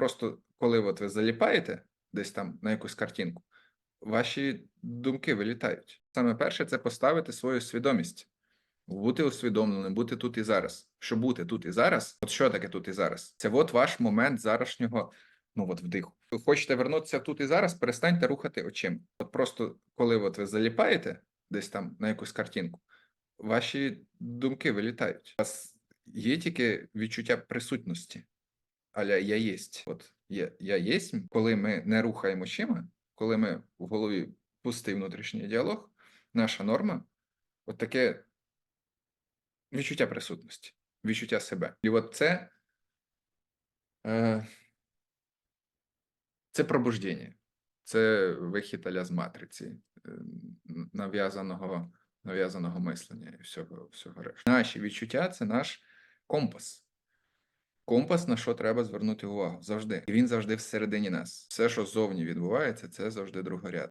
просто коли от ви заліпаєте десь там на якусь картинку, ваші думки вилітають. Саме перше це поставити свою свідомість, бути усвідомленим, бути тут і зараз. Що бути тут і зараз, от що таке тут і зараз? Це от ваш момент зарашнього, ну от вдиху. Ви хочете вернутися тут і зараз, перестаньте рухати очима. От просто коли от ви заліпаєте десь там на якусь картинку, ваші думки вилітають. У вас є тільки відчуття присутності. Аля я єсть. От є, я єсть, коли ми не рухаємо очима, коли ми в голові пустий внутрішній діалог, наша норма от таке відчуття присутності, відчуття себе. І от це, е, це пробуждення, це вихід аля з матриці, е, нав'язаного, нав'язаного мислення і всього, всього решта. Наші відчуття це наш компас. Компас, на що треба звернути увагу завжди. І він завжди всередині нас. Все, що ззовні відбувається, це завжди другоряд.